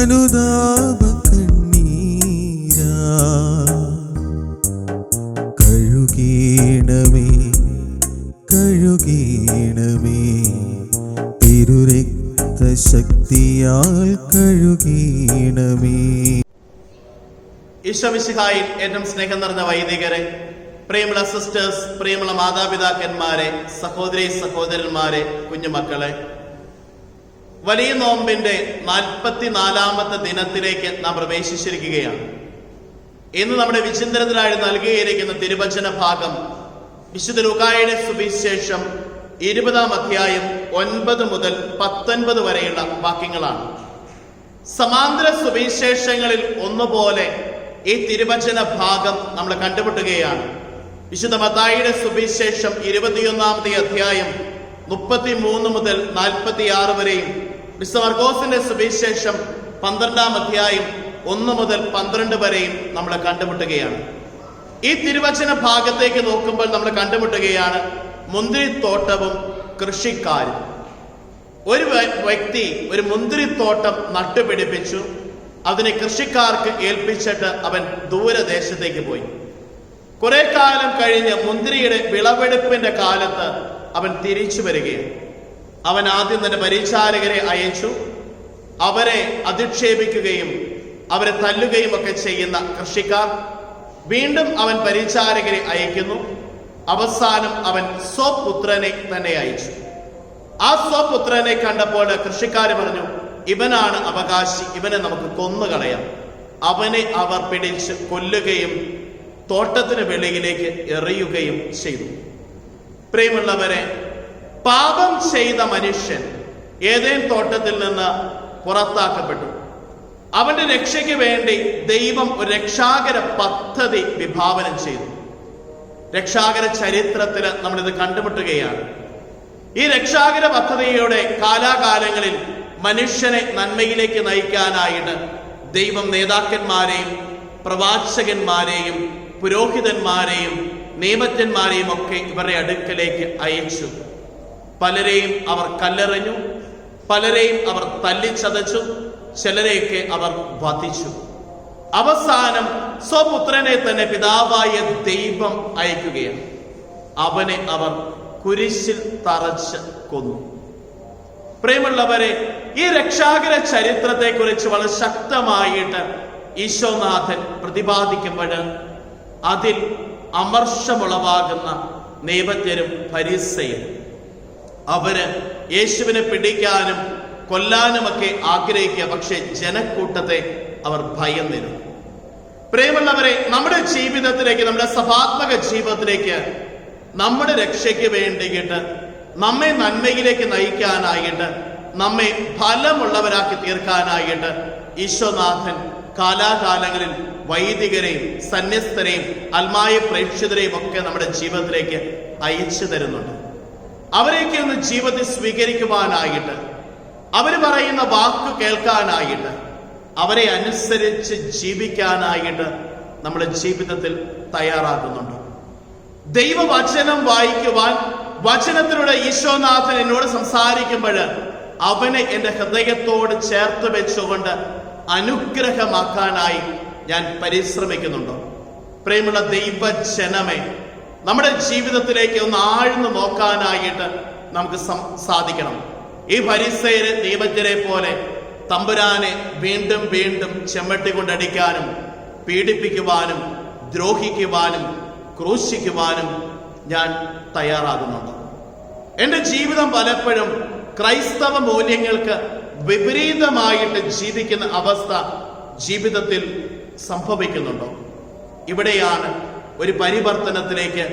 അനുതാപ കണ്ണീരാ കഴുകീണമേ കഴുകീണമേ. തിരുരക്ത കഴുകീണമേ. ഈശ്വമിശിഹായി ഏറ്റവും സ്നേഹം നിറഞ്ഞ വൈദികരെ പ്രിയമുള്ള സിസ്റ്റേഴ്സ് പ്രിയമുള്ള മാതാപിതാക്കന്മാരെ സഹോദരി സഹോദരന്മാരെ കുഞ്ഞുമക്കളെ വലിയ നോമ്പിന്റെ നാൽപ്പത്തിനാലാമത്തെ ദിനത്തിലേക്ക് നാം പ്രവേശിച്ചിരിക്കുകയാണ്. ഇന്ന് നമ്മുടെ വിചിന്തനത്തിനായി നൽകിയിരിക്കുന്ന തിരുവചന ഭാഗം വിശുദ്ധ ലുക്കായുടെ സുവിശേഷം ഇരുപതാം അധ്യായം ഒൻപത് മുതൽ പത്തൊൻപത് വരെയുള്ള വാക്യങ്ങളാണ്. സമാന്തര സുവിശേഷങ്ങളിൽ ഒന്നുപോലെ ഈ തിരുവചന ഭാഗം നമ്മൾ കണ്ടുമുട്ടുകയാണ്. വിശുദ്ധ മത്തായിയുടെ സുവിശേഷം ഇരുപത്തിയൊന്നാമത്തെ അധ്യായം മുപ്പത്തി മൂന്ന് മുതൽ നാൽപ്പത്തി ആറ് വരെയും വിശുദ്ധ മർഗോസിന്റെ സുവിശേഷം പന്ത്രണ്ടാം അധ്യായം ഒന്ന് മുതൽ പന്ത്രണ്ട് വരെയും നമ്മൾ കണ്ടുമുട്ടുകയാണ്. ഈ തിരുവചന ഭാഗത്തേക്ക് നോക്കുമ്പോൾ നമ്മൾ കണ്ടുമുട്ടുകയാണ് മുന്തിരിത്തോട്ടവും കൃഷിക്കാരും. ഒരു വ്യക്തി ഒരു മുന്തിരിത്തോട്ടം നട്ടുപിടിപ്പിച്ചു അതിനെ കൃഷിക്കാർക്ക് ഏൽപ്പിച്ചിട്ട് അവൻ ദൂരദേശത്തേക്ക് പോയി. കുറെ കാലം കഴിഞ്ഞ് മുന്തിരിയുടെ വിളവെടുപ്പിന്റെ കാലത്ത് അവൻ തിരിച്ചു വരികയാണ്. അവൻ ആദ്യം തന്നെ പരിചാരകരെ അയച്ചു അവരെ അധിക്ഷേപിക്കുകയും അവരെ തല്ലുകയും ഒക്കെ ചെയ്യുന്ന കൃഷിക്കാർ വീണ്ടും അവൻ പരിചാരകരെ അയക്കുന്നു. അവസാനം അവൻ സ്വപുത്രനെ തന്നെ അയച്ചു. ആ സ്വപുത്രനെ കണ്ടപ്പോൾ കൃഷിക്കാർ പറഞ്ഞു ഇവനാണ് അവകാശി ഇവനെ നമുക്ക് കൊന്നുകളയാം. അവനെ അവർ പിടിച്ച് കൊല്ലുകയും തോട്ടത്തിന് വെളിയിലേക്ക് എറിയുകയും ചെയ്തു. പ്രിയമുള്ളവരെ പാപം ചെയ്ത മനുഷ്യൻ ഏതേൻ തോട്ടത്തിൽ നിന്ന് പുറത്താക്കപ്പെട്ടു. അവന്റെ രക്ഷയ്ക്ക് വേണ്ടി ദൈവം ഒരു രക്ഷാകര പദ്ധതി വിഭാവനം ചെയ്തു. രക്ഷാകര ചരിത്രത്തിൽ നമ്മളിത് കണ്ടുമുട്ടുകയാണ്. ഈ രക്ഷാകര പദ്ധതിയുടെ കാലാകാലങ്ങളിൽ മനുഷ്യനെ നന്മയിലേക്ക് നയിക്കാനായിട്ട് ദൈവം നേതാക്കന്മാരെയും പ്രവാചകന്മാരെയും പുരോഹിതന്മാരെയും നിയമജ്ഞന്മാരെയും ഒക്കെ ഇവരുടെ അടുക്കലേക്ക് അയച്ചു. പലരെയും അവർ കല്ലെറിഞ്ഞു പലരെയും അവർ തല്ലിച്ചതച്ചു ചിലരെയൊക്കെ അവർ വധിച്ചു. അവസാനം സ്വപുത്രനെ തന്നെ പിതാവായ ദൈവം അയക്കുകയാണ്. അവനെ അവർ കുരിശിൽ തറച്ച് കൊന്നു. പ്രിയമുള്ളവരെ ഈ രക്ഷാകര ചരിത്രത്തെ കുറിച്ച് വളരെ ശക്തമായിട്ട് ഈശോനാഥൻ പ്രതിപാദിക്കുമ്പോൾ അതിൽ അമർഷമുളവാകുന്ന നിയമജ്ഞരും പരിസയും അവർ യേശുവിനെ പിടിക്കാനും കൊല്ലാനുമൊക്കെ ആഗ്രഹിക്കുക. പക്ഷെ ജനക്കൂട്ടത്തെ അവർ ഭയന്നിരുന്നു. പ്രിയമുള്ളവരെ നമ്മുടെ ജീവിതത്തിലേക്ക് നമ്മുടെ സഭാത്മക ജീവിതത്തിലേക്ക് നമ്മുടെ രക്ഷയ്ക്ക് വേണ്ടിയിട്ട് നമ്മെ നന്മയിലേക്ക് നയിക്കാനായിട്ട് നമ്മെ ഫലമുള്ളവരാക്കി തീർക്കാനായിട്ട് ഈശ്വനാഥൻ കാലാകാലങ്ങളിൽ വൈദികരെയും സന്യസ്തരെയും അൽമായ പ്രേക്ഷിതരെയും ഒക്കെ നമ്മുടെ ജീവിതത്തിലേക്ക് അയച്ചു തരുന്നുണ്ട്. അവരെയൊക്കെ ഒന്ന് ജീവിതത്തിൽ സ്വീകരിക്കുവാനായിട്ട് അവർ പറയുന്ന വാക്ക് കേൾക്കാനായിട്ട് അവരെ അനുസരിച്ച് ജീവിക്കാനായിട്ട് നമ്മുടെ ജീവിതത്തിൽ തയ്യാറാക്കുന്നുണ്ട് ദൈവവചനം വായിക്കുവാൻ വചനത്തിലൂടെ ഈശോനാഥൻ എന്നോട് സംസാരിക്കുമ്പോൾ അവനെ എന്റെ ഹൃദയത്തോട് ചേർത്ത് വെച്ചുകൊണ്ട് അനുഗ്രഹമാക്കാനായി ഞാൻ പരിശ്രമിക്കുന്നുണ്ടോ. പ്രേമുള്ള ദൈവജനമേ നമ്മുടെ ജീവിതത്തിലേക്ക് ഒന്ന് ആഴ്ന്നു നോക്കാനായിട്ട് നമുക്ക് സാധിക്കണം. ഈ പരിസര നിയമജ്ഞരെ പോലെ തമ്പുരാനെ വീണ്ടും വീണ്ടും ചെമ്മട്ടിക്കൊണ്ടടിക്കാനും പീഡിപ്പിക്കുവാനും ദ്രോഹിക്കുവാനും ക്രൂശിക്കുവാനും ഞാൻ തയ്യാറാകുന്നുണ്ട്. എന്റെ ജീവിതം പലപ്പോഴും ക്രൈസ്തവ മൂല്യങ്ങൾക്ക് വിപരീതമായിട്ട് ജീവിക്കുന്ന അവസ്ഥ ജീവിതത്തിൽ സംഭവിക്കുന്നുണ്ടോ. ഇവിടെയാണ് ഒരു പരിവർത്തനത്തിലേക്ക്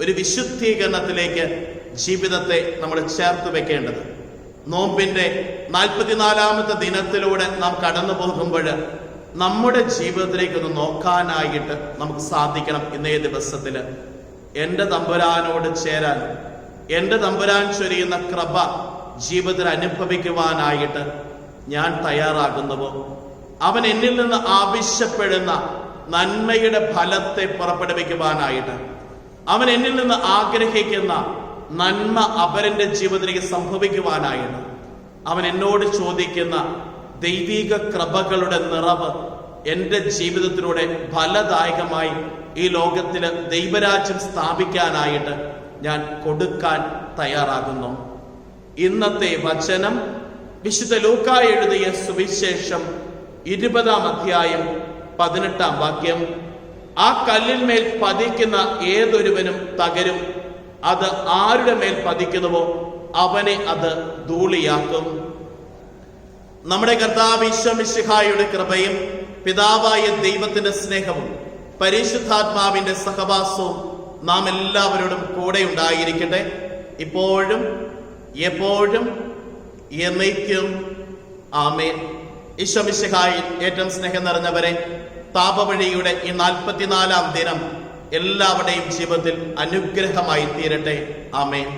ഒരു വിശുദ്ധീകരണത്തിലേക്ക് ജീവിതത്തെ നമ്മൾ ചേർത്ത് വെക്കേണ്ടത്. നോമ്പിന്റെ നാൽപ്പത്തിനാലാമത്തെ ദിനത്തിലൂടെ നാം കടന്നു പോകുമ്പോൾ നമ്മുടെ ജീവിതത്തിലേക്ക് ഒന്ന് നോക്കാനായിട്ട് നമുക്ക് സാധിക്കണം ഇന്നേ ദിവസത്തിൽ. എന്റെ തമ്പുരാനോട് ചേരാൻ എന്റെ തമ്പുരാൻ ചൊരിയുന്ന കൃപ ജീവിതത്തിൽ അനുഭവിക്കുവാനായിട്ട് ഞാൻ തയ്യാറാകുന്നുവോ? അവൻ എന്നിൽ നിന്ന് ആവശ്യപ്പെടുന്ന നന്മയുടെ ഫലത്തെ പുറപ്പെടുവിക്കുവാനായിട്ട്. അവൻ എന്നിൽ നിന്ന് ആഗ്രഹിക്കുന്ന നന്മ അപരന്റെ ജീവിതത്തിലേക്ക് സംഭവിക്കുവാനായിട്ട്. അവൻ എന്നോട് ചോദിക്കുന്ന ദൈവിക കൃപകളുടെ നിറവ് എന്റെ ജീവിതത്തിലൂടെ ഫലദായകമായി ഈ ലോകത്തിൽ ദൈവരാജ്യം സ്ഥാപിക്കാനായിട്ട് ഞാൻ കൊടുക്കാൻ തയ്യാറാകുന്നു. ഇന്നത്തെ വചനം വിശുദ്ധ ലൂക്ക എഴുതിയ സുവിശേഷം ഇരുപതാം അധ്യായം പതിനെട്ടാം വാക്യം ആ കല്ലിന്മേൽ പതിക്കുന്ന ഏതൊരുവനും തകരും. അത് ആരുടെ മേൽ പതിക്കുന്നുവോ അവനെ അത് ധൂളിയാക്കും. നമ്മുടെ കർത്താവ് ഈശ്വമിശിഹായുടെ കൃപയും പിതാവായ ദൈവത്തിന്റെ സ്നേഹവും പരിശുദ്ധാത്മാവിന്റെ സഹവാസവും നാം എല്ലാവരോടും കൂടെ ഉണ്ടായിരിക്കട്ടെ. ഇപ്പോഴും എപ്പോഴും എന്നേക്കും. ആമേൻ. ഈശ്വമിശിഹായിൽ ഏറ്റവും സ്നേഹം നിറഞ്ഞവരെ താപവഴിയുടെ ഈ നാൽപ്പത്തിനാലാം ദിനം എല്ലാവരുടെയും ജീവിതത്തിൽ അനുഗ്രഹമായി തീരട്ടെ. ആമേൻ.